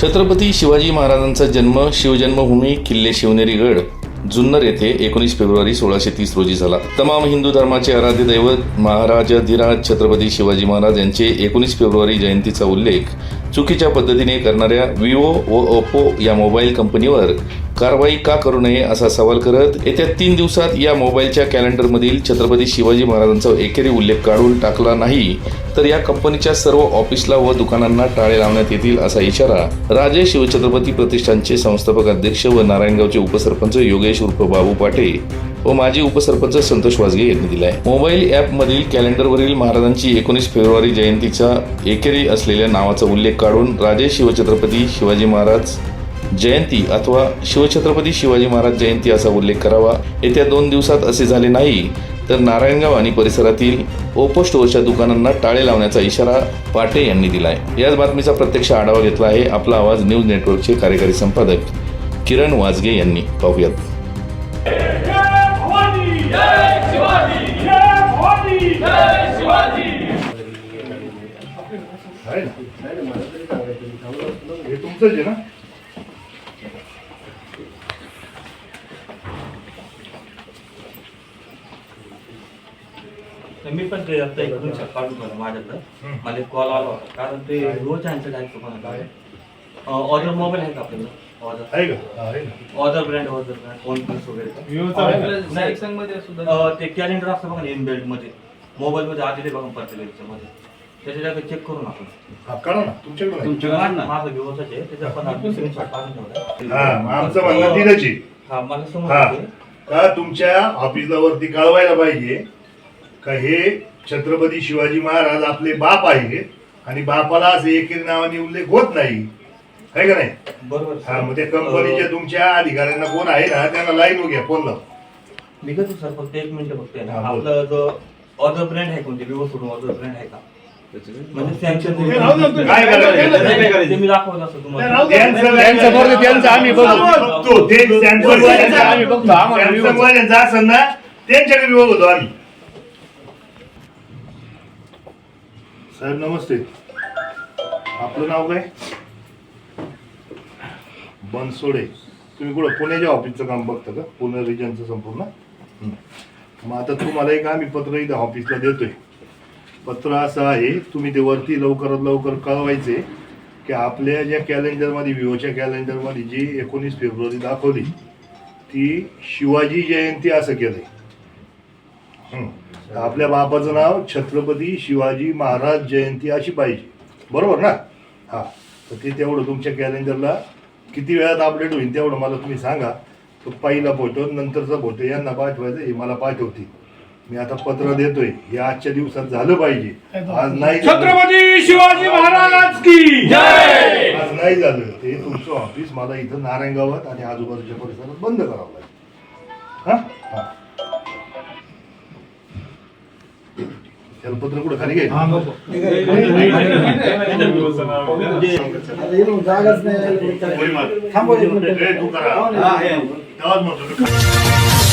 छत्रपती शिवाजी महाराजांचा जन्म शिवजन्मभूमी किल्ले शिवनेरीगड जुन्नर येथे एकोणीस फेब्रुवारी सोळाशे तीस रोजी झाला. तमाम हिंदू धर्माचे आराध्य दैवत महाराजाधिराज छत्रपती शिवाजी महाराज यांचे एकोणीस फेब्रुवारी जयंतीचा उल्लेख चुकीच्या पद्धतीने करणाऱ्या विवो व ओप्पो या मोबाईल कंपनीवर कारवाई का करू नये असा सवाल करत येत्या तीन दिवसात या मोबाईलच्या कॅलेंडरमधील छत्रपती शिवाजी महाराजांचा एकेरी उल्लेख काढून टाकला नाही तर या कंपनीच्या सर्व ऑफिसला व दुकानांना टाळे लावण्यात येतील असा इशारा राजे शिवछत्रपती प्रतिष्ठानचे संस्थापक अध्यक्ष व नारायणगावचे उपसरपंच योगेश उर्फ बाबू पाटे व माजी उपसरपंच संतोष वाजगे यांनी दिलाय. मोबाईल ॲपमधील कॅलेंडरवरील महाराजांची एकोणीस फेब्रुवारी जयंतीचा एकेरी असलेल्या नावाचा उल्लेख काढून राजे शिवछत्रपती शिवाजी महाराज जयंती अथवा शिवछत्रपती शिवाजी महाराज जयंती असा उल्लेख करावा. येत्या दोन दिवसात असे झाले नाही तर नारायणगाव आणि परिसरातील ओपो स्टोअरच्या दुकानांना टाळे लावण्याचा इशारा पाटे यांनी दिलाय. याच बातमीचा प्रत्यक्ष आढावा घेतला आहे आपला आवाज न्यूज नेटवर्कचे कार्यकारी संपादक किरण वाजगे यांनी. पाहूयात. आहे ना? हे तुमचंच आहे ना? तर मी पण ते आता एक दोन शब्द काढून ठेवलं माझ्याकडं मला एक कॉल आला होता. कारण ते रोज यांचं काय कोणाला ऑर्डर मोबाईल आहे का आपल्याला ऑर्डर आहे का? हा, आहे ना. Order brand order brand plus वगैरे. अं, ते कॅलेंडर असतं बघा इन बेल्टमध्ये. मोबाईल मध्ये आधी ते बघा पडते मध्ये त्याच्या जागा चेक करून आपण. हा करा ना? तुमच्याकडे. माझा आहे पण आपण काढून हा मग आमचं म्हणणं आहे. हा मला हा. का तुमच्या ऑफिसला वरती कळवायला पाहिजे का हे छत्रपती शिवाजी महाराज आपले बाप आहे आणि बापाला असं एकेरी नावाने उल्लेख होत नाही. आहे का नाही? बरोबर. हा मग त्या कंपनीच्या तुमच्या अधिकाऱ्यांना कोण आहे ना त्यांना लाईन घ्या फोन लाव मी कसं सर फक्त एक मिनिट बघतोय ना. हा, बोल. आपलं जो ऑर्डर ब्रँड आहे कोणते विवो सोडून ऑर्डर ब्रँड आहे का? म्हणजे सॅमसंग राहू दे, काय करायचं? ते मी दाखवत असतो तुम्हाला त्यांचं- त्यांचं बरोबर त्यांचं आम्ही बघू. बघतो. ते Samsung वाल्यांचं आम्ही बघतो. आम्हाला Samsung व्यवस्थित- वाल्यांचं असेल ना त्यांच्याकडे बघतो आम्ही साहेब नमस्ते आपलं नाव काय बनसोडे तुम्ही कुठं पुण्याच्या ऑफिसचं काम बघता का पुणे रिजनचं संपूर्ण हं. मग आता तुम्हाला एक आम्ही पत्र इथं ऑफिसला देतोय पत्र असं आहे तुम्ही ते वरती लवकरात लवकर कळवायचे की आपल्या ज्या कॅलेंडरमध्ये विवोच्या कॅलेंडरमध्ये जी एकोणीस फेब्रुवारी दाखवली ती शिवाजी जयंती असं केलंय. आहे आपल्या बापाचं नाव छत्रपती शिवाजी महाराज जयंती अशी पाहिजे. बरोबर ना? हां. तर ते तेवढं तुमच्या कॅलेंडरला किती वेळात अपडेट होईल तेवढं मला तुम्ही सांगा. तो पहिला फोटो नंतरचा फोटो यांना पाठवायचं हे मला पाठवतील. मी आता पत्र देतोय हे आजच्या दिवसात झालं पाहिजे. आज नाही झालं. छत्रपती शिवाजी महाराज की जय! आज नाही झालं. ते तुमचं ऑफिस मला इथं नारायणगावात आणि आजूबाजूच्या परिसरात बंद करावं लागेल. हा? हा. त्याला पत्र कुठं? खाली घ्यायचं जागाच नाही. ए, तू करा. तेव्हाच म्हणतो मी.